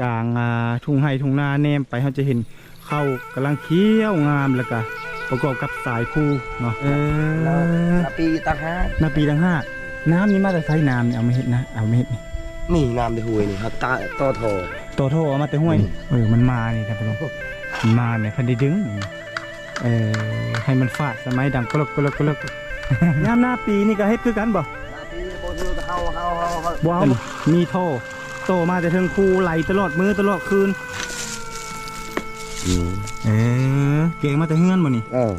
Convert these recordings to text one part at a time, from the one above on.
กลางอ่าทุ่งไห่ทุ่งนาแนมไปเขาจะเห็นเข้าวกำลังเคี้ยวงามแล้วก็ประกอบกับสายภูเนาะเออนาปีตังห้านาปีทั้งห้าน้ำนี่มาแต่ใช้น้ำนี่เอาไม่เห็ดนะเอาไม่เห็ดนี่มีน้ำในห้วยนี่ครับตาต่อทอโตโทเอามาแต่ห้วยนี่เออมันมานี่ท่านผู้ชมมันมาเนี่ยพันได้ดึงนี่เออให้มันฟาดสมัยดังกลกกลกกลกยามหน้าปีนี่ก็เฮ็ดคือกันบ่นาปีโบซูเฮาเฮาเฮาเฮาบ่เอามีโท โตมาแต่เทิงคูไหลตลอดมือตลอดคืนเออเก่งมาแต่เฮือนบ่นี่เออ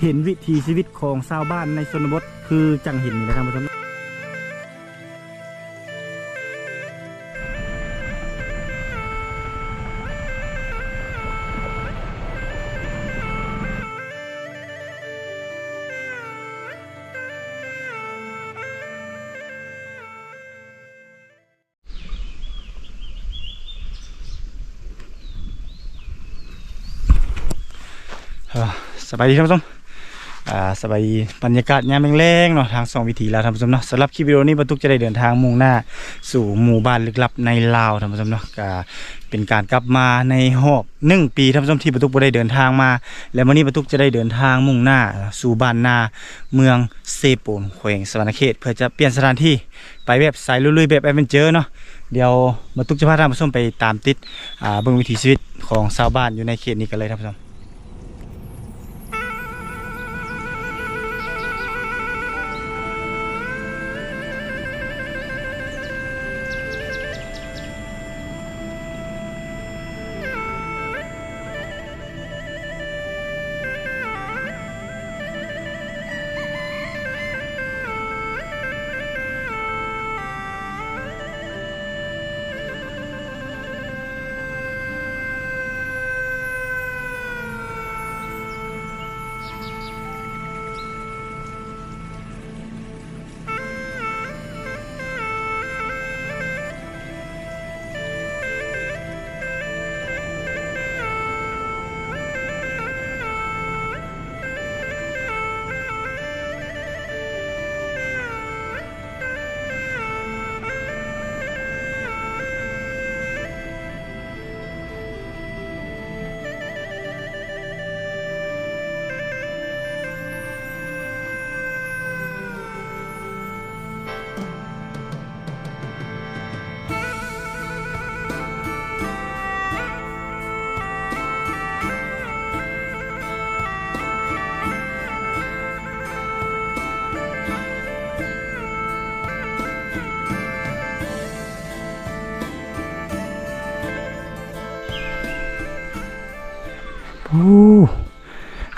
เห็นวิถีชีวิตของชาวบ้านในชนบทคือจังเห็นนี่นะครับท่านผู้ชม สบายดีท่านผู้ชมอ่าสบายดีบรรยากาศยามแรงๆเนาะทางสองวิถีแล้วท่านผู้ชมเนาะสำหรับคลิปวิดีโอนี้บรรทุกจะได้เดินทางมุ่งหน้า สู่หมู่บ้านลึกลับในลาวท่านผู้ชมเนาะก็เป็นการกลับมาในหอบหนึ่งปีท่านผู้ชมที่บรรทุกบ่ได้เดินทางมา และวันนี้บรรทุกจะได้เดินทางมุ่งหน้า สู่บ้านนาเมืองเซโปนแขวงสวรรณเขต เพื่อจะเปลี่ยนสถานที่ไปแบบสายลุยๆแบบแอดเวนเจอร์เนาะเดี๋ยวบรรทุกจะพาท่านผู้ชมไปตามติดอ่าเบิ่งวิถีชีวิตของชาวบ้านอยู่ในเขตนี้กันเลยท่านผู้ชม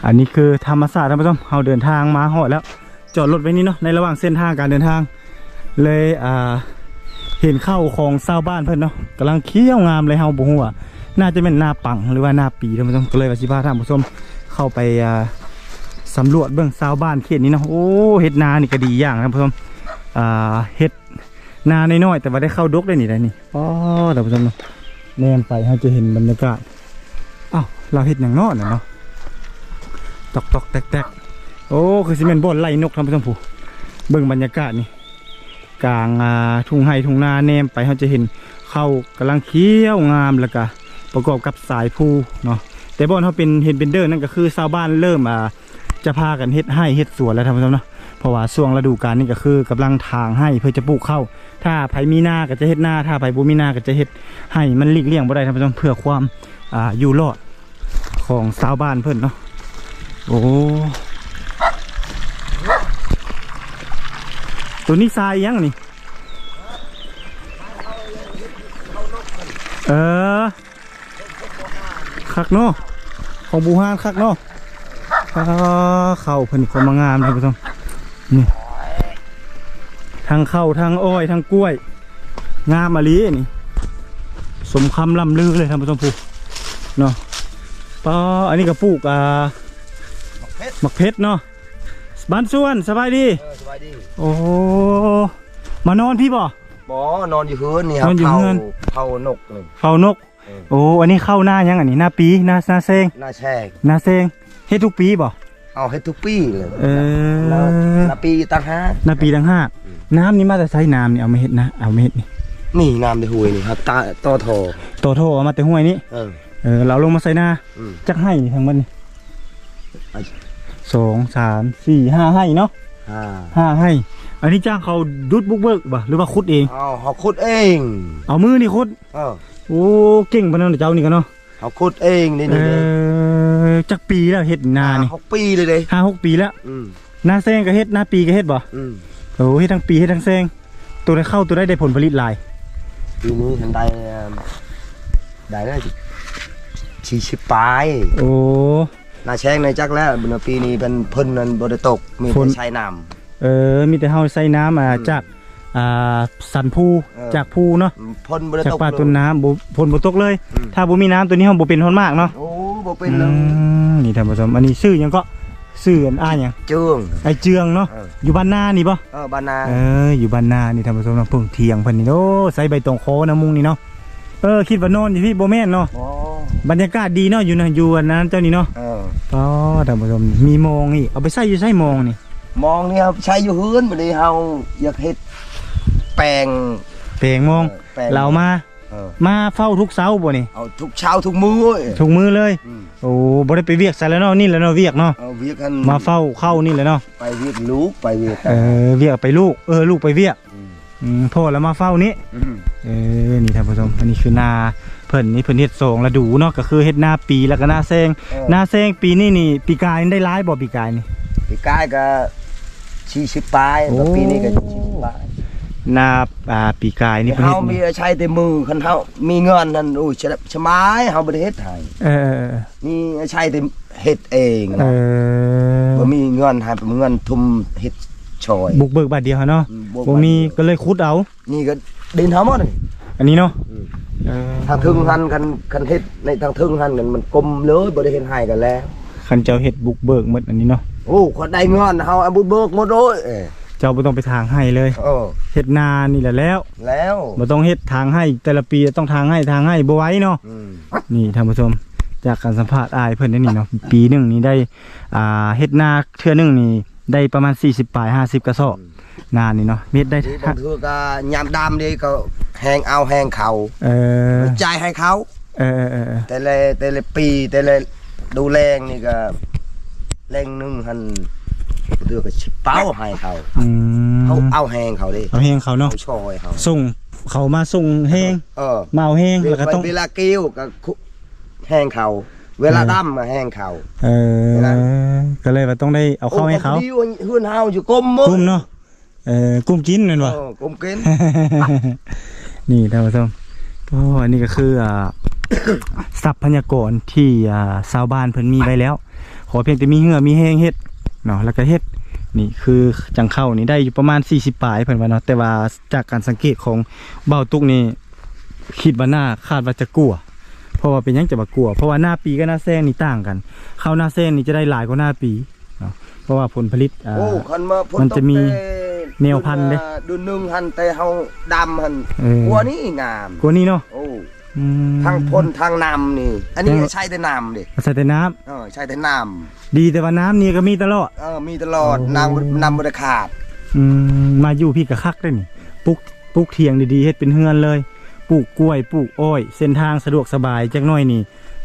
อันนี้คือธรรมศาสตร์ท่านผู้ชมเราเดินทางมาหอดแล้ว จอดรถไว้นี่เนาะในระหว่างเส้นทางการเดินทาง เลยอ่าเห็นเข้าของชาบ้านเพิ่อนเนาะกำลังเคี้ยวงามเลยเฮาบ่ฮู้ว่าน่าจะเป็นหน้าปังหรือว่าหน้าปีท่านผู้ชมก็เลยว่าสิพาท่านผู้ชมเข้าไปอ่าสำรวจเบื้องชาวบ้านเขตนี้เนาะโอ้เฮ็ดนานี่ก็ดีอย่างนะท่านผู้ชมอ่าเฮ็ดนาน้อยๆแต่ว่าได้เข้าดกได้นี่ได้นี่อ๋อท่านผู้ชมเนาะแนมไปเฮาจะเห็นบรรยากาศ เราเห็ดอย่างนอน่ะเนาะตอกตอกแตกแตกโอ้คือสิเมนบ่อนไล่นกทำไปทั้งผู้เบิ่งบรรยากาศนี่กลางทุ่งไห่ทุ่งนาแนมไปเขาจะเห็นเข้าวกำลังเคี้ยวงามแล้วก็ประกอบกับสายภูเนาะแต่บ่อนเขาเป็นเห็นเป็นเดินนั่นก็คือชาวบ้านเริ่มอ่าจะพากันเฮ็ดให้เฮ็ดสวนแล้วท่านผู้ชมเนาะเพราะว่าช่วงฤดูกาลนี่ก็คือกำลังทางให้เพื่อจะปลูกข้าวถ้าไผมีหน้าก็จะเฮ็ดหน้าถ้าไผบ่มีหน้าก็จะเฮ็ดให้มันหลีกเลี่ยงบ่ได้ท่านผู้ชมเพื่อความอ่าอยู่รอด ของชาวบ้านเพื่อนเนาะโอ้ตัวนี้ทรายยังนี่เออคักเนาะของบูฮานคักเนาะเข่าเพิ่นคนมางามเลยผู้ชมนี่ทางเข้าทางอ้อยทางกล้วย งามมาลีนี่ สมคำล่ำลือเลยท่านผู้ชมผู้เนาะ ปออันนี้ก็ปลูกอ่าเพชรหมักเพชรเนาะบ้านส่วนสบายดีเออสบายดี โอ้โหมานอนพี่บ่บ่นอนอยู่พื้นนี่ครับนอนอยู่เผาเฮือนเผานกนี่เฝ้านกเออโอ้อันนี้เข้าหน้ายังอันนี้หน้าปีหน้าหน้าเซงหน้าแช่หน้าเซงเฮ็ดทุกปีบ่เอาเฮ็ดทุกปีเลยเออนาปีตังห้าหน้าปีทั้งห้าน้ำนี่มาแต่ใช้น้ำนี่เอามาเฮ็ดนะเอามาเฮ็ดนี่นี่น้ำในห้วยนี่ครับตาต่อทอโตโทเอามาแต่ห้วยนี้ เออเออเราลงมาใส่หน้าอืม จักให้นี่ทั้งบัดนี่อะ สองสามสี่ห้าให้เนาะอ่าห้าให้ อันนี้จ้างเขาดุดบุกเบิกบ่หรือว่าขุดเอง เอาเขาขุดเองเอามือนี่ขุด เออโอ้เก่งปานนั้นเจ้านี่กันเนาะเขาขุดเองนี่เอนี่นี่อจักปีแล้วเฮ็ดนานี่หกปีเลยเด้ห้าหกปีแล้วอืมหน้าแซงก็เฮ็ดหน้าปีก็เฮ็ดบ่อืมโอ้เฮ็ดทั้งปีเฮ็ดทั้งแซงตัวได้เข้าตัวได้ได้ผลผลิตหลาย ปีนี้ฉันได้เอิ่มได้ได้ ชีชิปลายโอ้ นาแช่งในจักแล้วบนปีนี้เป็นเพิ่นนั้นบ่ได้ตกมีฝนแต่ใช้น้ เออ มีแต่เฮาใส่น้ำอ่าอืมจากอ่าสันภูเออจากภูเนาะำพ่นบ่ได้จากตก ป่าเลยต้นน้ำบ่ฝนบ่ตกเลย อืม ถ้าบ่มีน้ำตัวนี้เฮาบ่เป็นฮอนมากเนาะโอ้บ่เป็นอืเลยมนี่ท่านผู้ชมอันนี้ชื่อหยังก็ชื่ออันอ้ายหยังเจือง ไอ้เจืองเนาะเอออยู่บ้านนานี่บ่ เออบ้านนาเอออยู่บ้านนานี่ท่านผู้ชมเนาะเพิ่งเที่ยงเพิ่นนี่โอ้ใส่ใบตองโคนะมุงนี่เนาะ เออคิดว่านอนอยู่พี่บ่แม่นเนาะอ๋อบรรยากาศดีเนาะอยู่นะอยู่อันนั้นเจ้านี่เนาะเอออ๋อท่านผู้ชมมีมองนี่เอาไปใส่อยู่ใส่มองนี่มองนี่ครับใช้อยู่เฮือนบ่ได้เฮาอยากเฮ็ดแปลง เพลงมองแปลง เรามาเออมาเฝ้าทุกเช้าบ่นี่เอาทุกเช้าทุกมื้อเว้ย ทุกมือเลย อืม โอ้บ่ได้ไปเวียกใส่แล้วเนาะนี่แหล้วเนาะเวียกเนาะเอาเวียกกันมาเฝ้าเข้านี่แหละเนาะไปเวียกลูกไปเวียกเออเวียกไปลูกเออลูกไปเวียกม อืมพ่อแล้วมาเฝ้านี้อืมเออนี่ท่านผู้ชมอันนี้คือนาเพิ่นนี่เพิ่นเฮ็ดสองฤดูเนาะก็คือเฮ็ดนาปีแล้วก็นาแซงเออนาแซงปีนี้นี่ปีกายนี่ได้ร้ายบ่ปีกายนี่ปีกายก็ชีชิปลายโอ้ปีนี้ก็ชีชิปลายนาอ่าปีกายนี่เพิ่นเฮาเฮ็ดมีใช้แต่มือคันเฮามีเงินนั่นโอ้ยชะชะไม้เฮาบ่ได้เฮ็ดให้เออเออเออมีใช้แต่เฮ็ดเองเออบ่มีเงินให้เป็นเงินทุมเฮ็ด ชอยบุกเบิกบาทเดียวเนาะอืบ่มีก็เลยขุดเอา นี่ก็ดินเฮาหมดนี่อันนี้เนาะอืมเออทางทึงหันกันกันเฮ็ดในทางทึงหันกันมันกลมเลยบ่ได้เฮ็ดให้กันแล้วคันเจ้าเฮ็ดบุกเบิกหมดอันนี้เนาะโอ้คนได้เงินเฮาเอาบุญเบิกหมดโอ้ยเอ้ยเจ้าบ่ต้องไปทางให้เลยเออเฮ็ดนานี่แหละแล้ว แล้วบ่ต้องเฮ็ดทางให้แต่ละปีต้องทางให้ทางให้บ่ไหว้เนาะอืมนี่ท่านผู้ชมจากการสัมภาษณ์อายเพิ่นได้นี่เนาะปีหนึงนี่ได้อ่าเฮ็ดนาเทื่อหนึงนี่ ได้ประมาณ 40ปลาย50 กระสอบนานี่เนาะเม็ดได้นี่บางเทื่อก็ยามดำนี่ก็แหงเอาแหงเขาเออจ่ายให้เขา เออเออเออเออแต่ละแต่ละปีแต่ละดูแรงนี่ก็แรงหนึงหันเดือก็ชิบเป้าให้เขาอืมเขาเอาแหงเขาดิเอาแฮงเขาเนาะเขาชอยเขาส่งเขามาส่งแฮงเออมาเอาแฮงแล้วก็ต้องเวลากิ้วก็คุแหงเขา เวลาดำก็แหงเขาเออเวลาก็เลยว่าต้องได้เอาเข้าให้เขาโอ้พอดีว่าเฮือนเฮาอยู่ก้มมืกุ้มเนาะเออกุ้มกินนั่นวะเออก้มกินนี่ท่านผู้ชมก็อันนี้ก็คืออ่าทรัพยากรที่อ่าชาวบ้านเพิ่นมีไว้แล้ว ขอเพียงแต่มีเหือมีแห้งเฮ็ดเนาะแล้วก็เฮ็ดนี่คือจังเข้านี่ได้อยู่ประมาณ 40ปลายเพิ่นว่าเนาะแต่ว่าจากการสังเกตของเบ้าตุกนี่คิดว่าน่าคาดว่าจะกลัว เพราะว่าเป็นหยังจะบ่กลัว เพราะว่าหน้าปีกับหน้าแซงนี่ต่างกันข้าวหน้าแซงนี่จะได้หลายกว่าหน้าปีเนาะเพราะว่าผลผลิตอ่า โอ้คันมาพ้มันจะมีตกแต่แนวพันธุ์เด้ดุนหนึงหันแต่เฮาดำหันเออ หัวนี้งามกว่านี้เนาะโอ้อืมทางพ่นทางนำนี่ อันนี้เออใช้แต่น้ำดิใส่แต่น้ำเออใช้แต่น้ดีแต่ว่าน้ำนี่ก็มีตลอดำเออมีตลอดโอ้น้ำน้ำบริขาดอืมมาอยู่พี่กับคักได้นี่ปลูกปลูกเทียงดีๆเฮ็ดเป็นเฮือนเลย ปลูกกล้วยปลูกอ้อย เส้นทางสะดวกสบายจักหน่อยนี่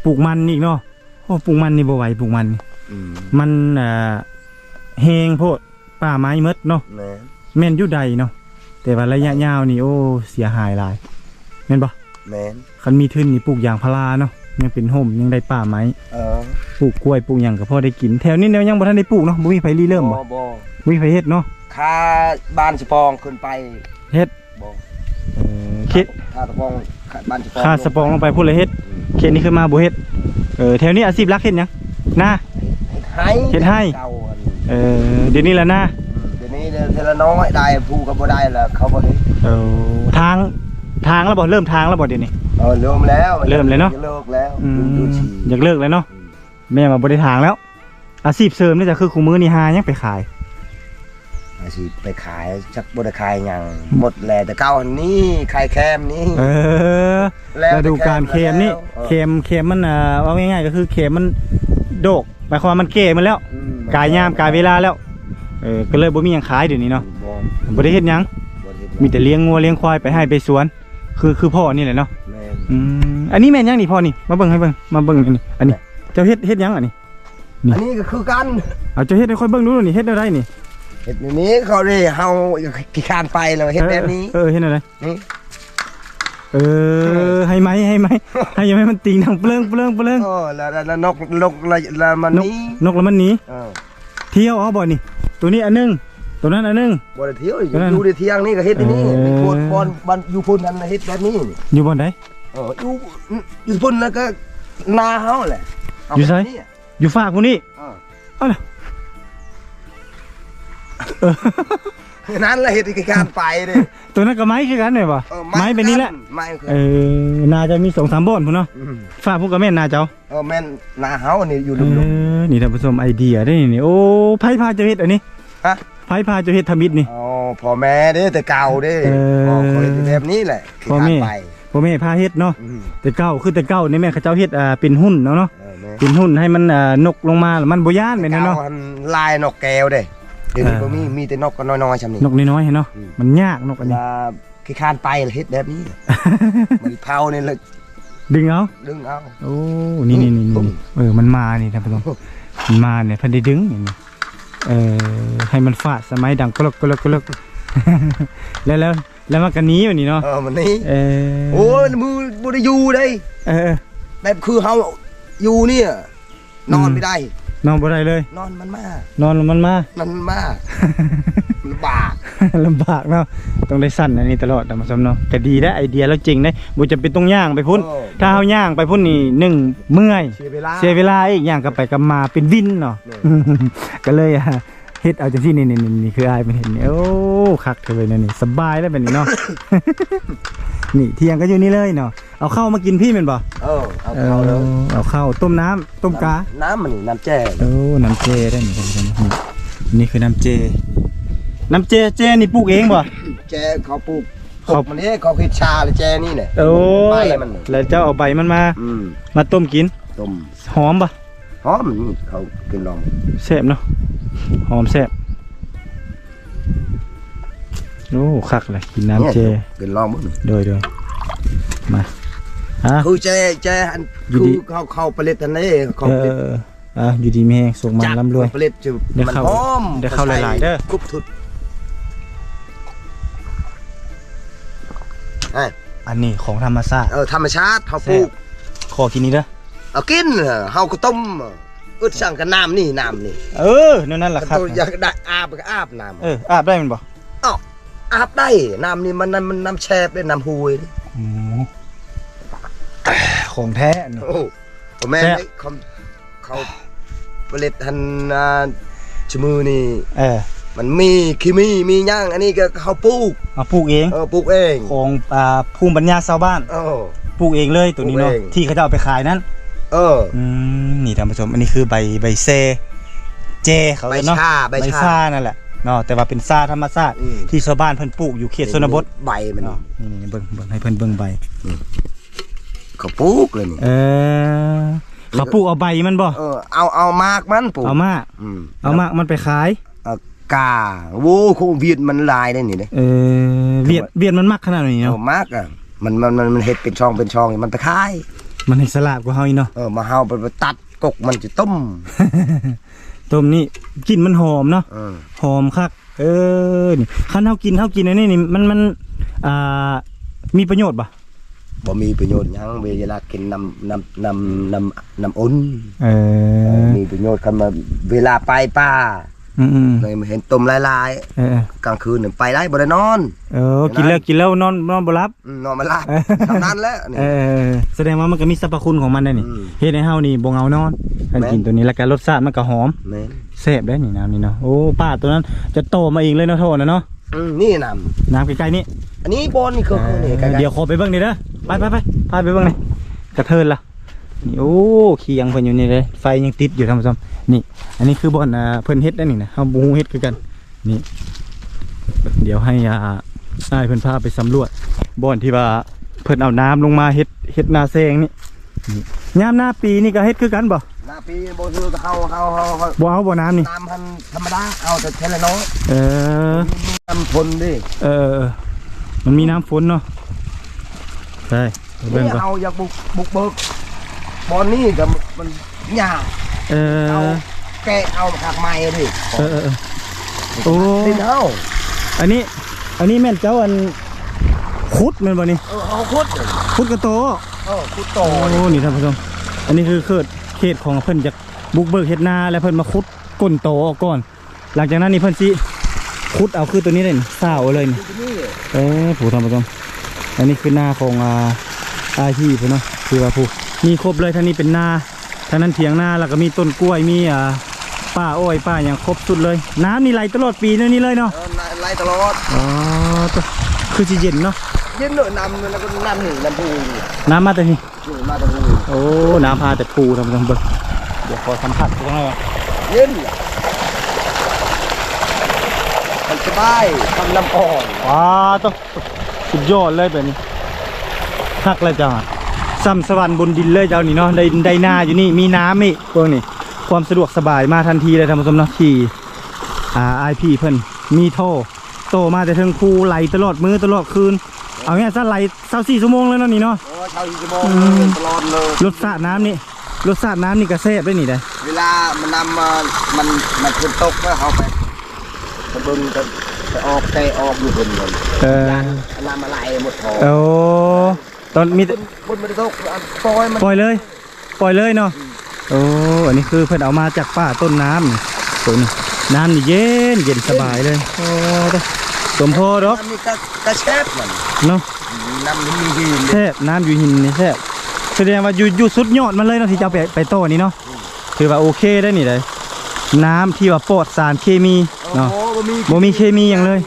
ปลูกมันอีกเนาะโอ้ปลูกมันนี่บ่ไหวปลูกมันนี่อืมมันเอ่อแหงโพดป่าไม้หมดเนาะแม่นแม่นอยู่ใดเนาะแต่ว่าระยะยาวนี่โอ้เสียหายหลายแม่นบ่แม่นคันมีทุนนี่ปลูกยางพาราเนาะยังเป็นห่มยังได้ป่าไม้เออปลูกกล้วยปลูกหยังก็พอได้กินแถวนี้แนวยังบ่ทันได้ปลูกเนาะบ่มีไผรีเริ่มบ่บ่บ่มีไผเฮ็ดเนาะ ค่าบ้านสปองขึ้นไปเฮ็ด บ่ เออ คิดค่าสปองค่าบ้านสปองค่าสปองลงไปพูดเลยเฮ็ดอืมเขตนี้คือมาบ่เฮ็ดเออแถวนี้อาชีพหลักเฮ็ดหยังนาให้เฮ็ดให้เก่าอันเออเดี๋ยวนี้แหละนาเดี๋ยวนี้เดี๋ยวเทละน้อยได้ผู้ก็บ่ได้แล้วเขาบ่เฮ็ดเออทางทางแล้วบ่เริ่มทางแล้วบ่เดี๋ยวนี้เออเริ่มแล้วเริ่มเลยเนาะเลิกแล้วอืมดูชีอยากเลิกแล้วเนาะแม่มาบ่ได้ทางแล้ว อาชีพเสริมนี่จะคือคู่มือนี่หายังไปขาย อาชีพไปขายจักบ่ได้ขายหยังหมดแล้วแต่เก่าอันนี้ขายแคมนี่เออแล้วฤดูการเค็มนี่แล้วเค็มเค็มมันอ่าว่าง่ายๆก็คือเค็มมันโดกหมายความว่ามันเก้มันแล้วอืมกายยามกายเวลาแล้วเออก็เลยบ่มีหยังขายเดี๋ยวนี้เนาะบ่บ่ได้เฮ็ดหยังบ่ได้เฮ็ดหยังมีแต่เลี้ยงงัวเลี้ยงควายไปให้ไปสวน คือคือพ่อนี่แหละเนาะแม่นอืมอันนี้แม่นยังนี่พ่อนี่มาเบิ่งให้เบิ่งมาเบิ่งอันนี้อันนี้เจ้าเฮ็ดเฮ็ดยังอันนี้นี่อันนี้ก็คือกันเอาเจ้าเฮ็ดให้ค่อยเบิ่งดูหน่อยนี่เฮ็ดได้นี่ เฮ็ดแบบนี้เขาได้เฮาขี้คร้านไปแล้วเฮ็ดแบบนี้ เออเฮ็ดได้นี่เออให้ไหมให้ไหมให้ยังไมมันติงดังเปลืองเปลืองเปลืองเออแล้วแล้วแล้วนกนกแล้วแล้วมันนกนี้นกแล้วมันหนีเออเที่ยวเอาบ่นี่ ตัวนี้อันหนึงตัวนั้นอันหนึงบ่ได้เที่ยวอยู่ก็นั่นอยู่ในเที่ยงนี่ก็เฮ็ดแบบนี้เออมีคนบอนบอนอยู่พุ่นนั่นน่ะเฮ็ดแบบนี้อยู่บ่อนใดเอออยู่อยู่พุ่นแล้วก็นาเฮาแหละเาอยู่ไสแบบนี้อยู่ฝากพวกนี้เออเอาล่ะ นั่นแหละเฮ็ดขี้คร้านไปเด้ตัวนั้นก็ไม้คือกันเลยบ่เออไม้เป็นนี่แหละไม้คือเออน่าจะมีสองสามบ่อนพุ่นเนาะมฝากพวกก็แม่นนาเจ้าเออแม่นนาเฮานี่อยู่เอลุมอนี่ท่านผู้ชมไอเดียได้นี่โอ้ไผพาเจ้าเฮ็ดอันนี้ๆฮะไผพาเจ้าเฮ็ดทำมิดนี่อ๋อพ่อแม่เด้แต่เก่าเด้เออพ่อเขาเฮ็ดแบบนี้แหละขี้พ่อคร้าแม่นไปพ่อแม่พาเฮ็ดเนาะอืมแต่เก่าคือแต่เก่านี่แม่เขาเจ้าเฮ็ดอ่าเป็นหุ้นเนาะเนาะเออแม่เป็นหุ้นให้มันอ่านกลงมาแล้วมันบ่ย่านแม่นเก่าเนาะหันลายนกแก้วเด้ เดี๋ยวนี้เออบ่มีมีแต่นกก็น้อยๆชำนี้นกน้อยๆเนาะอืมมันยากนกเวอันนี้ลาขี้คร้านไปแล้วเฮ็ดแบบนี้มันเผานี่เลยดึงเอาดึงเอาโอ้นี่นี่นี่ปุ๊บนี่เออมันมานี่ท่านผู้ชมมันมาเนี่ยเพันได้ดึงนี่นี่เออให้มันฟาดสมัยดังกลกกลกกลกแล้วแล้วแล้วมันก็หนีอยู่นี่เนาะเออมันนี่เออโอ้ยมือบ่ได้อยู่เด้เออแบบคือเฮาอยู่เนี่ยนอนไม่ได้ นอนบ่ได้เลย นอนมันมานอนแล้วมันมามันมาลำบากลำบากเนาะต้องได้สั่นอันนี้ตลอดท่านผู้ชมเนาะแต่ดีได้ไอเดียแล้วจริงได้บ่จำเป็นต้องย่างไปพุ่นเออถ้าเฮาย่างไปพุ่นนี่หนึ่งเมื่อยเสียเวลาเสียเวลาอีกอย่างกลับไปกลับมาเป็นวินเนาะเนี่ยก็เลยอะเฮ็ดเอาจังซี่นี่นี่นี่นี่คืออายมันเห็นนี่โอ้คักเลยนะนี่สบายแล้วแบบนี้เนาะนี่เที่ยงก็อยู่นี่เลยเนาะเอาข้าวมากินพี่แม่นบ่เออเอาเข้าเลยเอาข้าวต้มน้ำต้มกาน้ำมันนี่น้ำแจ้โอ้น้ำเจได้นี่ท่านผู้ชมนี่นี่คือน้ำเจ น้ำเจเจนี่ปลูกเองบ่แจ้เขาปลูกเขาปลูกมันนี่เขาคิดชาเลยแจ้นี่เนี่ยโอ้ใบมันนี่แล้วเจ้าเอาใบมันมาอืมมาต้มกินต้มหอมบ่หอมนี่เขากินลองแซ่บเนาะ หอมแซ่บโอ้คักเลยกินน้ำเจกินลองมึงโดยโดยมาฮะคือแจ้แจ้อันอยู่คือดีเขาเขาผลิตอันนี้เขาเอผลิตออะอยู่ดีแม่ส่งมาจักร่ำรวยผลิตจะเดี๋ยวมันเข้าหอมเดี๋ยวเข้าหลายๆเด้อกรุบทุดอันนี้ของธรรมชาติเออธรรมชาติเขาปลูกขอกินนี้เด้อเอากินเหรอเฮาก็ต้ม อึดสั่งกับน้ำนี่น้ำนี่เออนั่นนั่นแหละครับ ตัวอยากได้อาบก็อาบน้ำเอออาบได้แมันบ่อาบได้น้ำนี่มันมันมันน้ำแช่เป็นน้ำห้วยนี่อืมของแท้อันนี้โอ้แม่แซ่บไอ้เขาเขาผลิตทันอ่าชมือนี่เออมันมีเคมีมีหย่างอันนี้ก็เขาปลูกมาปลูกเองเออปลูกเองของอ่าภูมิปัญญาชาวบ้านเออปลูกเองเลยตัวนี้เนาะปลูกเองที่เขาจะเอาไปขายนั้น เอออืมนี่ท่านผู้ชม อันนี้คือใบใบเซ เจเขาใบเรียกเนาะชาใบชาซ่านั่นแหละเนาะแต่ว่าเป็นซ่าธรรมชาติอืม ที่ชาวบ้านเพิ่นปลูกอยู่เขตชนบทใบมันเนาะนี่นี่เบิ่งเบิ่งให้เพิ่นเบิ่งใบ เขาปลูกเลยนี่เออเขาปลูกเอาใบมันบ่เออเอาเอามากมันปลูกเอามากอืมเอามากมันไปขาย เอากาโว้โควิดมันหลายได้นี่เด้เออเวียดเวียดมันมักขนาดนี้เอาเนาะมากอะมันมันมันมันเฮ็ดเป็นช่องเป็นช่องมันไปขาย มันให้สลาดกว่าเฮาอีกเนาะเออมาเฮาไปไปตัดกกมันจะต้ม ต้มนี่กลิ่นมันหอมเนาะเออหอมคักเออนี่คันเฮากินเฮากินอันนี้นี่มันมันอ่ามีประโยชน์บ่บ่มีประโยชน์หยังเวลากินน้ำน้ำน้ำน้ำน้ำอุ่นเอเอออมีประโยชน์คันมาเวลาไปป่า อืมอืมเลยมาเห็นต้มหลายเออๆกลางคืนนี่ไปได้บ่ได้นอน เออกินแล้วกินแล้วนอนนอนบ่หลับ อืมนอนไม่หลับเออเท่านั้นแหละนี่ เออแสดงว่ามันก็มีสรรพคุณของมันได้นี่อืมเฮ็ดให้เฮานี่บ่เหงานอนคันแม่น กินตัวนี้แล้วก็รสชาติมันก็หอมแม่นแซ่บได้นี่น้ำนี่เนาะโอ้ป้าตัวนั้นจะโตมาเองเลยเนาะโทษนะเนาะอืมนี่น้น้ำใกล้ๆนี่ำอันนี้บนนี่คือคือนี่ใกล้ๆเดี๋ยวขอไปเบิ่งนี่เด้อไปไปไปพาไปเบิ่งหนี่อยกระเทินล่ะ นี่โอ้เคียงเพิ่นอยู่นี่เลยไฟยังติดอยู่ท่านผู้ชมนี่ อันนี้คือบ่อนอ่าเพิ่นเฮ็ดได้นี่นะเฮาบ่ฮู้เฮ็ดคือกันนี่เดี๋ยวให้อ่าอ้ายเพิ่นพาไปสำรวจบ่อนที่ว่าเพิ่นเอาน้ำลงมาเฮ็ดเฮ็ดนาแซงนี่นี่ยามหน้าปีนี่ก็เฮ็ดคือกันบ่หน้าปีบ่ซื้อก็เฮาเฮาเฮาเฮาบ่เอาบ่น้ำนี่น้ำพันธรรมดาเอาแต่เทเลโนเออน้ำพลดิเออ มันมีน้ำฝนเนาะใช่เบิ่งนี่ก่อนเอาอยากบุกบุกเบิก บอลนี่ก็มันยากเออเอาแกะเอาหักไม้ดิเออเออเออ โอ้ดินเฮาอันนี้ อันนี้แม่นเจ้าอันคุดแม่นบ่นี่เออเอาคุดคุดกระโตเออคุดโตโอ้นี่นี่ท่านผู้ชมอันนี้คือเขตเขตของเพิ่นจากบุกเบิกเฮ็ดนาแล้วเพิ่นมาคุดก้นโตออกก่อน หลังจากนั้นนี่เพิ่นสิคุดเอาคือตัวนี้เลยนี่สาวเอาเลยนี่นี่เอ้ผู้ท่านผู้ชมอันนี้คือนาของอ่าอาชีพเพิ่นเนาะคือว่าผู้ มีครบเลยท่างนี้เป็นนาทางนั้นเถียงนาแล้วก็มีต้นกล้วยมีอ่าป้าอ้อยป้าอย่างครบสุดเลย น้ำนี่ไหลตลอดปีเนอะนี่เลยเนาะเออไล่ตลอดอ๋อตัวคือสิเย็นเนาะเย็นเนอะนำแล้วก็นำหนึ่งนำพูนี่น้ำมาแต่นี่นี่มาตะพูโอ้น้ำพาแต่ภูท่านผู้ชมเบิ่งเดี๋ยวขอสัมผัสตรงนั้นเย็นมันสบายทำน้ำอ่อนว้าต้องสุดยอดเลยแบบนี้คักเลยจ้า ซ้ำสวรรค์บนดินเลยเจ้านี่เนาะได้ได้นาอยู่นี่มีน้ำนี่พวกนี้ความสะดวกสบายมาทันทีเลยท่านผู้ชมเนาะที่อ่าไอพีเพิ่นมีโทรโตมาแต่เทิงภูไหลตลอดมือตลอดคืน เอาเงี้ยซะไหลเศร้าสี่ชั่วโมงแล้วเนาะนี่เนาะโอ้เช้ากี่ชั่วโมงอืมตลอดเลยรถสาดน้ำนี่รถสาดน้ำนี่กระเซฟได้นี่ได้เวลามันนำมามันมันฝนตกก็เอาไปตะบึงจะไปออกใจออกอยู่บนบนเออน้ำอะไรหมดทอโอ้ ตอนมีบนบนมันตกอันปล่อยมันปล่อยเลย ปล่อยเลยเนาะโอ้อันนี้คือเพิ่นเอามาจากป่าต้นน้ำนี่ตัวนี้น้ำนี่เย็นเย็นสบายเลยโอ้ตะสมพอดอกน้ำนี่ก็กระแชบมันเนาะน้ำนี่มีหินแทบน้ำอยู่หินนี่แทบแสดงว่าอยู่อยู่สุดยอดมันเลยเนาะที่จะเอาไปไปโต้นี่เนาะถือว่าโอเคได้นี่เลยน้ำที่ว่าปลอดสารเคมีโอ้เนาะโหบ่มีบ่มีเคมีอย่างเลย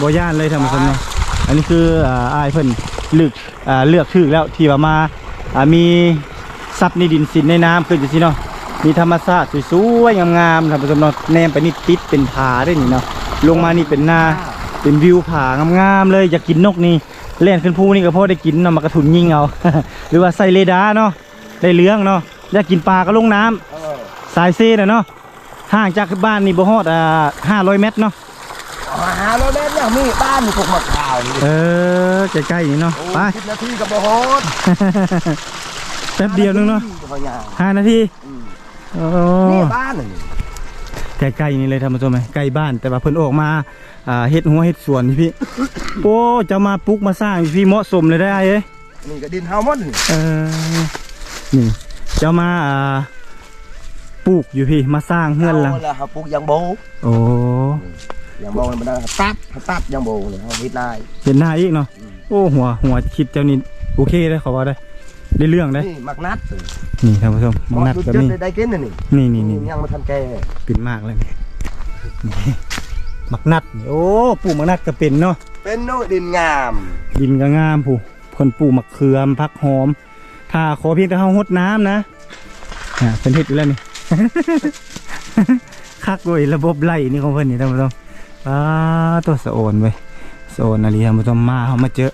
บ่ย่านเลยท่านผู้ชมเนาะอั นนี้คืออ่าอายเพิ่นเลือกอ่าเลือกชื่อแล้วที่ว่ามาอ่ามีทรัพย์ในดินสินในน้ำคือจังซี่เนาะมีธรรมชาติสวยๆงามๆท่านผู้ชมเนาะแนมไปนี่ติดเป็นผาได้นี่เนาะลงมานี่เป็นนาเป็นวิวผางามๆเลยอยากกินนกนี่เล่นขึ้นภูนี่ก็พอได้กินเนาะมากระทุนยิงเอา หรือว่าใส่เรดาร์เนาะได้เลี้ยงเนาะอยากกินปลาก็ลงน้ำเออสายเซ่น่ะเนาะห่างจากบ้านนี่บ่ฮอดอ่า500เมตรเนาะเอา หาเราแม่นอย่างมีบ้านนี่พวกมะขาวนี่เออใกล้ๆนี่เนาะไปสิบนาทีกับบ่ฮอดแป๊บเดียวนึงเนาะห้านาทีโอ้นี่บ้านนี่ใกล้ๆนี่เลยท่านผู้ชมไหมใกล้บ้านแต่ว่าเพิ่นออกมาเฮ็ดหัวเฮ็ดสวนนี่พี่โอ้จะมาปลูกมาสร้างพี่เหมาะสมเลยได้เอ้ยนี่ก็ดินเฮามดนี่เออนี่จะมาปลูกอยู่พี่มาสร้างเฮือนหลังาแล้วเฮาปลูกยางโบโอ้ ยางโบมันได้ตัดตัดยางโบนี่เฮาเฮ็ดได้เห็นหน้าอีกเนาะโอ้หัวหัวคิดเจ้านี่โอเคเลยเขาว่าได้ได้เรื่องได้นี่มักนัดนี่ท่านผู้ชมมังนัดดูแบบจุดนี้ได้กินน่ะนี่นี่นี่นี่ยังมาทันแก่เป็นมากเลยนี่นี่มักนัดนี่โอ้ปลูกมักนัดก็เป็นเนาะเป็นโนดินงาม ดินก็งามผู้คนปลูกมะเขือมพักหอม ถ้าขอเพียงแต่เฮาหดน้ำนะอ่าเป็นเห็ดอยู่แล้วนี่คักด้วยระบบไล่นี่ของเพิ่นนี่ท่านผู้ชม อ่าตัวสะโอนเว้ยสะโอนอะไรท่านผู้ชมมาเฮามาเจอ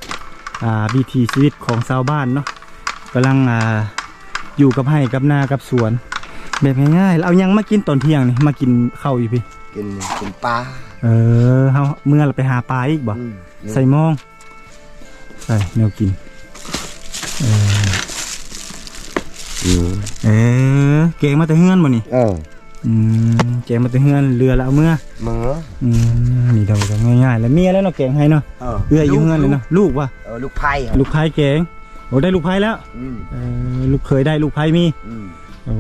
อ่าวิถีชีวิตของชาวบ้านเนาะกำลังอ่าอยู่กับไร่กับนากับสวน แบบง่ายๆเอายังมากินตอนเที่ยงนี่มากินข้าวอยู่พี่ กินกินปลาเออเฮาเมื่อเราไปหาปลาอีกบ่อืมใส่หมอง ใส่แนวกิน เออ อืมเออเกงมาแต่เฮือนบ่นี่ เออ อืมเกงมาแต่เฮือนเรือแล้วเอาเมื่อเหมืออืมนี่เดากันง่ายๆแล้วเมียแล้วเนาะเกงให้เนาะเออเอื้ออยู่เฮือนเลยเนาะลูกว่ะเออลูกไผ่ครับลูกไผ่เกงโอ้ได้ลูกไผ่แล้วอืมเออลูกเคยได้ลูกไผ่มีอืมโอ้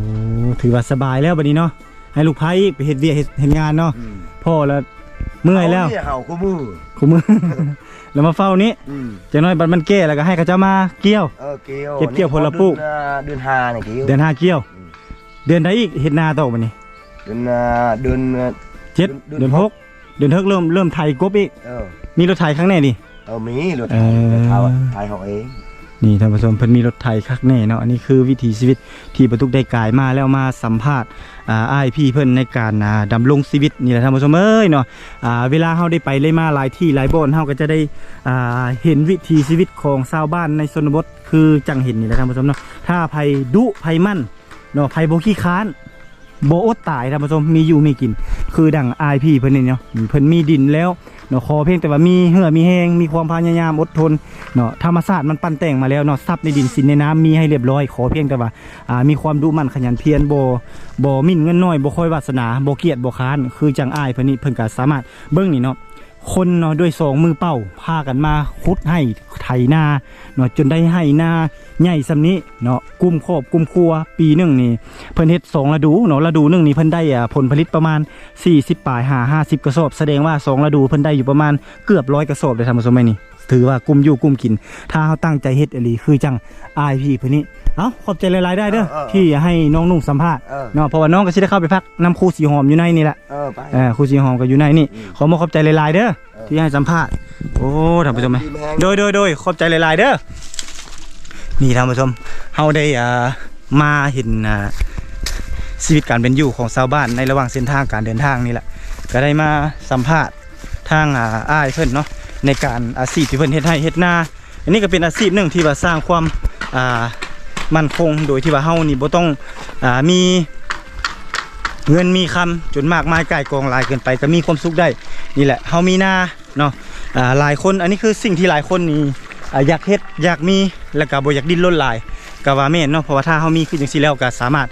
ถือว่าสบายแล้วบัดนี้เนาะให้ลูกไผ่ไปเฮ็ดเวียกเฮ็ดเฮ็ดงานเนาะอืมพ่อแล้วเมื่อยแล้วานี่เห่าคู่มือคุมือแล้วมาเฝ้านี้อืมจะน้อยบัดมันแก่แล้วก็ให้เขาเจ้ามาเกี่ยวเออเกี่ยวเก็บเกี่ยวผลละปุ๊เดือนเดือนห้าเนี่ยเกี่ยวเดือนห้าเกี่ยวอืมเดือนใดอีกเฮ็ดนาต่อบัดนี้เดือนอ่าเดือนอ่า เจ็ดเดืเดืออนนหหกกเดือนหกเริ่มเริ่มไถกบอีก เออมีรถไถข้างในดิ เออมีรถเอไถอรถไถไถเขาเองนี่ท่านผู้ชมเพิ่นมีรถไถคักแน่เนาะอันนี้คือวิถีชีวิตที่ประตุกได้กายมาแล้วมาสัมภาษณ์อ่าอ้ายพี่เพิ่นในการอ่าดำรงชีวิตนี่แหละท่านผู้ชมเอ้ยเนาะอ่าเวลาเฮาได้ไปเลยมาหลายที่หลายบ่อนเฮาก็จะได้อ่าเห็นวิถีชีวิตของชาวบ้านในชนบทคือจังเห็นนี่แหละท่านผู้ชมเนาะถ้าภัยดุภัยมั่นเนาะภัยบ่ขี้ค้าน โบอดตายท่านผู้ชมมีอยู่มีกิน คือดังอายพี่เพิ่นนี่เนาะเพิ่นมีดินแล้วเนาะขอเพียงแต่ว่ามีเหือมีแหงมีความพยายามอดทนเนาะธรรมชาติมันปั้นแต่งมาแล้วเนาะทรัพย์ในดินสินในน้ำมีให้เรียบร้อย ขอเพียงแต่ว่าอ่ามีความดุมันขยันเพียรบ่บ่หมิ่นเงินน้อยบ่ค่อยวาสนาบ่เกียร์โบค้าน คือจังอายเพิ่นนี่เพิ่นก็สามารถเบิ่งนี่เนาะ คนเนาะด้วยสองมือเป้าพากันมาขุดให้ไถนาเนาะจนได้ให้นาใหญ่สำนี้เนาะกุมครอบกุมครัว ปีหนึ่งนี่เพิ่นเฮ็ดสองฤดูเนาะฤดูหนึ่งนี่เพิ่นได้อ่าผลผลิตประมาณ 40ปลายหา50 กระสอบ แสดงว่าสองฤดูเพิ่นได้อยู่ประมาณเกือบร้อยกระสอบเลยท่านผู้ชมไหมนี่ถือว่ากุมอยู่กุมกิน ถ้าเฮาตั้งใจเฮ็ดอีหลีคือจังอายพี่เพิ่นนี่ เอ้าขอบใจหลายๆได้เด้อเออเออที่ให้น้องนุ่งสัมภาษณ์เออ เนาะเพราะว่าน้องก็สิได้เข้าไปพักน้ำครูสีหอมอยู่ในนี่แหละเออไป เออครูสีหอมก็อยู่ในนี่อืมขอมาขอบใจหลายๆเด้อเออที่ให้สัมภาษณ์โอ้ท่านผู้ชมไหมดีแฮงโดยโดยโดยขอบใจหลาย ๆ เด้อ นี่ท่านผู้ชมเฮาได้อ่ามาเห็นอ่าชีวิตการเป็นอยู่ของชาวบ้านในระหว่างเส้นทางการเดินทางนี่แหละ ก็ได้มาสัมภาษณ์ทางอ่าอ้ายเพิ่นเนาะในการอาชีพที่เพิ่นเฮ็ดให้เฮ็ดนา อันนี้ก็เป็นอาชีพหนึ่งที่ว่าสร้างความอ่า มั่นคงโดยที่ว่าเฮานี่บ่ต้องอ่ามีเงินมีคำจนมากมายกายกองลายเกินไปก็มีความสุขได้นี่แหละเฮามีหน้าเนาะอ่าหลายคนอันนี้คือสิ่งที่หลายคนนี่อยากเฮ็ดอยากมีแล้วก็บ่อยากดิ้นรนหลายก็ว่าแม่นเนาะเพราะว่าถ้าเฮามีคือจังซี่แล้วก็สามารถ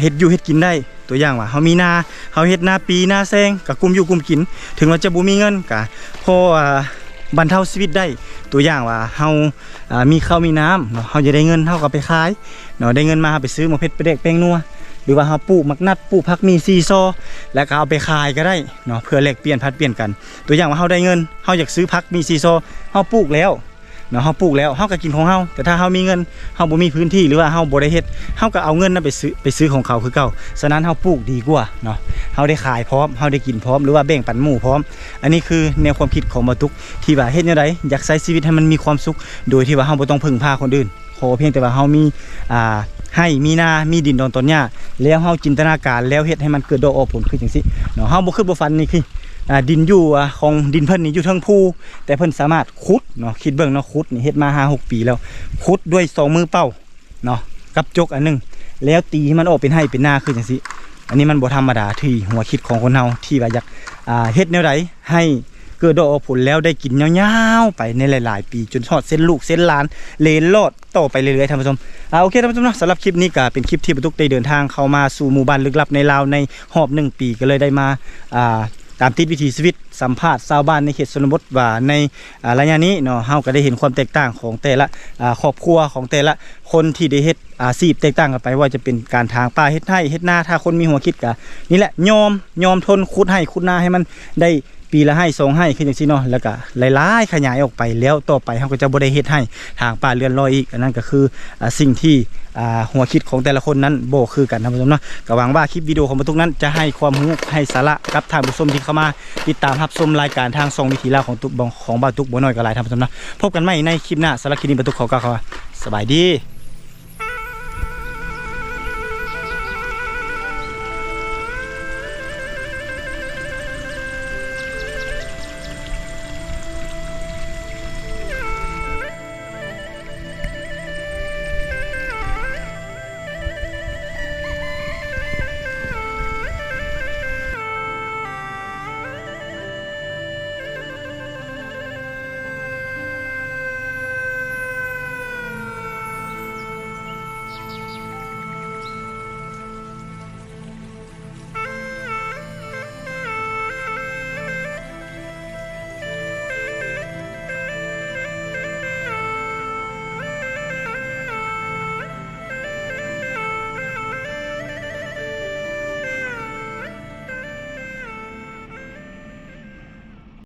เฮ็ดอยู่เฮ็ดกินได้ตัวอย่างว่าเฮามีนาเฮาเฮ็ดนาปีนาแซงก็กุมอยู่กุมกิน ถึงเราจะบ่มีเงินก็พออ่า บรรเทาชีวิตได้ ตัวอย่างว่าเฮามีข้าวมีน้ำเนาะเฮาจะได้เงินเฮาก็ไปขายเนาะได้เงินมาไปซื้อหมะเพ็ดไปเด็กแป้งนัวหรือว่าเฮาปลูกมักนัดปลูกผักมีซีซอแล้วก็เอาไปขายก็ได้เนาะเพื่อแลกเปลี่ยนพัดเปลี่ยนกัน ตัวอย่างว่าเฮาได้เงินเฮาอยากซื้อผักมีซีซอเฮาปลูกแล้ว นาะเราปลูกแล้วเราก็กินของเราแต่ถ้าเรามีเงินเราบ่มีพื้นที่หรือว่าเราบ่ได้เฮ็ดเราก็เอาเงินนั้นไปซื้อไปซื้อของเขาคือเก่าฉะนั้นเราปลูกดีกว่าเนาะเราได้ขายพร้อมเราได้กินพร้อมหรือว่าแบ่งปันหมู่พร้อม อันนี้คือแนวความคิดของมาตุกที่ว่าเฮ็ดแนวใดอยากใช้ชีวิตให้มันมีความสุข โดยที่ว่าเราบ่ต้องพึ่งพาคนอื่นขอเพียงแต่ว่าเฮามีอ่าให้มีนามีดินดอนต้นหญ้าแล้วเฮาจินตนาการแล้วเฮ็ดให้มันเกิดดอกออกผลคือจังซี่เนาะเฮาบ่คือบ่ฟันนี่คือ ดินอยู่ของดินเพิ่นนี่อยู่เทิงภูแต่เพิ่นสามารถขุดเนาะคิดเบิ่งเนาะขุดนี่เฮ็ดมา5 6ปีแล้วขุดด้วยสองมือเป้าเนาะกับจกอันหนึงแล้วตีให้มันออกเป็นให้เป็นหน้าคือจังซี่อันนี้มันบ่ธรรมดาที่หัวคิดของคนเฮาที่ว่าอยากเฮ็ดแนวใดให้เกิดดอกอกผลแล้วได้กินยาวๆไปในหลาย ๆ ปีจนทอดเส้นลูกเส้นหลานเลนโลดต่อไปเรื่อยๆท่านผู้ชมอ่าโอเคท่านผู้ชมเนาะสำหรับคลิปนี้ก็เป็นคลิปที่บรรทุกได้เดินทางเข้ามาสู่หมู่บ้านลึกลับในลาวในหอบหนึ่งปีก็เลยได้มาอ่า ตามติดวิถีชีวิตสัมภาษณ์ชาวบ้านในเขตชนบทว่าในระยะนี้เนาะเฮาก็ได้เห็นความแตกต่างของแต่ละครอบครัวของแต่ละคนที่ได้เฮ็ดอาชีพแตกต่างกันไป ว่าจะเป็นการทางป่าเฮ็ดไร่เฮ็ดนาถ้าคนมีหัวคิดก็นี่แหละยอมยอมทนขุดให้ขุดนาให้มันได้ ปีละให้สองให้คือจังซี่เนาะแล้วก็หลายๆขยายออกไปแล้วต่อไปเขาก็จะบ่ได้เฮ็ดให้ทางป่าเรือนลอยอีกอันนั้นก็คือสิ่งที่หัวคิดของแต่ละคนนั้นโบคือกันท่านผู้ชมเนาะก็หวังว่าคลิปวิดีโอของบรรทุกนั้นจะให้ความรู้ให้สาระกับทานผู้ชมที่เข้ามาติดตามรับชมรายการทางส่งวิถีลาของตุกของบ่าวตุกบ่น้อยก็หลายท่านผู้ชมเนาะพบกันใหม่ในคลิปหน้าสารคลิปนี้บรรทุกขอกล่าวคำว่าสบายดี